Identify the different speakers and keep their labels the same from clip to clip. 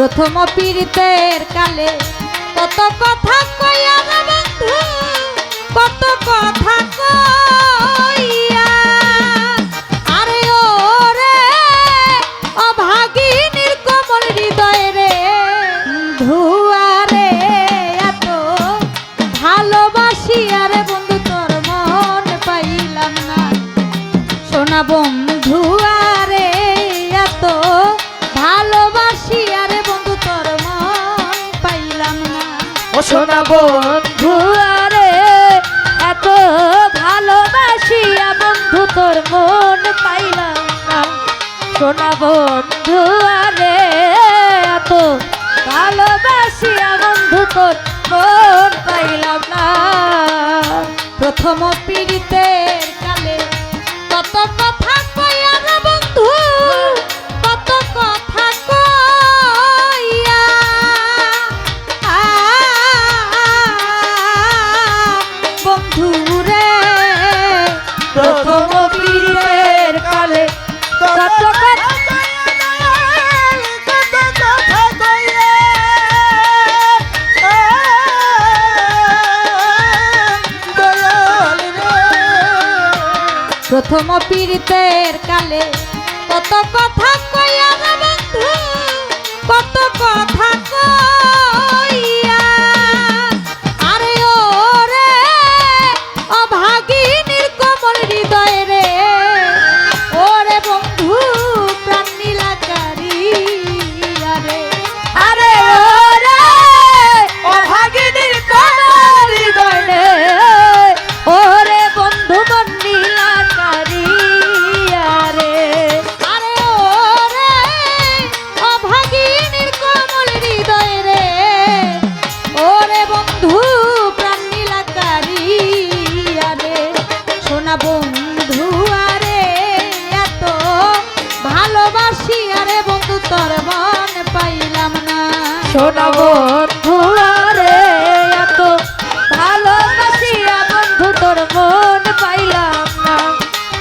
Speaker 1: প্রথম পীড়িতের কালে কত কথা কইয়া রে বন্ধু, কত কথা কইয়া। আরে ও রে অভাগিনীর কোমল হৃদয় রে ধুয়ারে এত ভালোবাসি। আরে বন্ধু, তোর মন পাইলাম না। সোনা বন্ধু
Speaker 2: সোনা বন্ধু, আরে, এত ভালোবাসিয়া বন্ধু, তোর মন পাইলাম না। সোনা বন্ধু, আরে, এত ভালোবাসিয়া বন্ধু, তোর মন পাইলাম না।
Speaker 1: প্রথম পীড়িতের কালে কত কথা
Speaker 2: প্রথম
Speaker 1: পীড়িতের কালে কত কথা কইয়া বন্ধু কত কথা কইয়া তোর মন পাইলাম না।
Speaker 2: সোনা বন্ধু, আরে এত ভালোবাসিয়া বন্ধু, তোর মন পাইলাম না।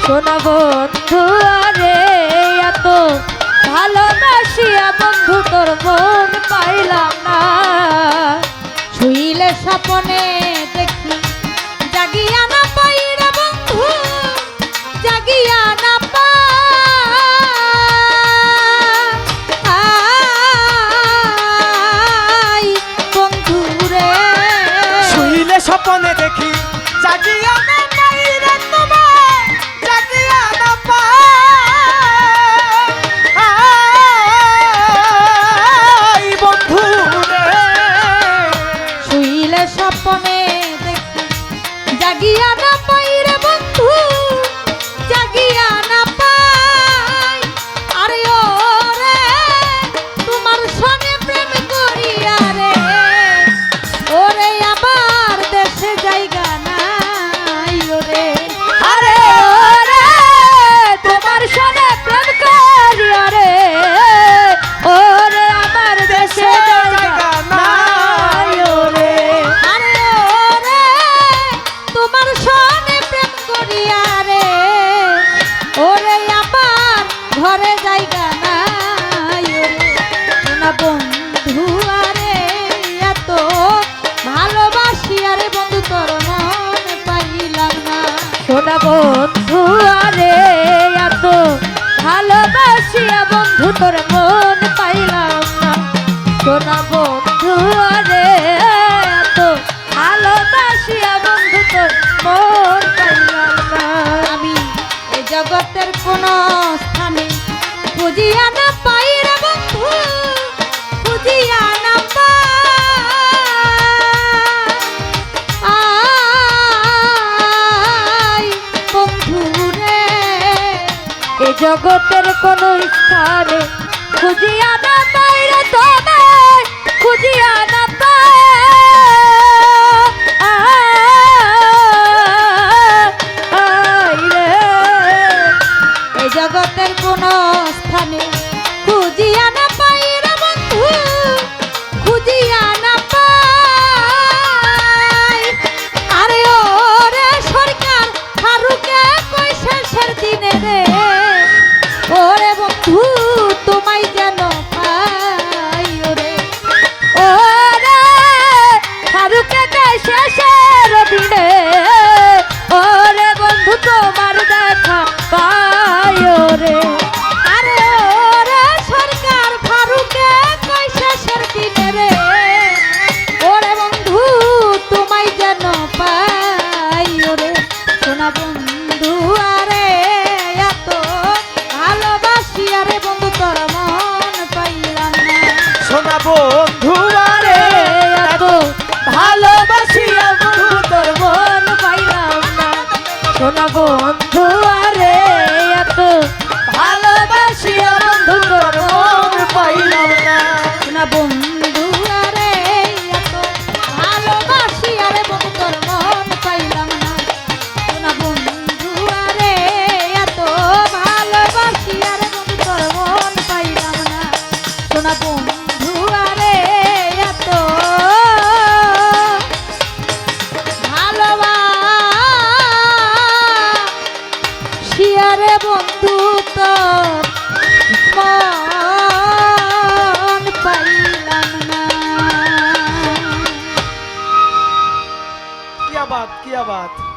Speaker 2: সোনা বন্ধু, আরে এত ভালোবাসিয়া বন্ধু, তোর মন পাইলাম না।
Speaker 1: শুইলে স্বপনে সোনা বন্ধু আরে এত
Speaker 2: ভালোবাসিয়া বন্ধু তোর মন
Speaker 1: জগতের কোন স্থানে খুঁজিয়া না
Speaker 2: পাইলে তোমায় খুঁজিয়া না পাইরে
Speaker 1: বন্ধু আরে
Speaker 3: किया बात।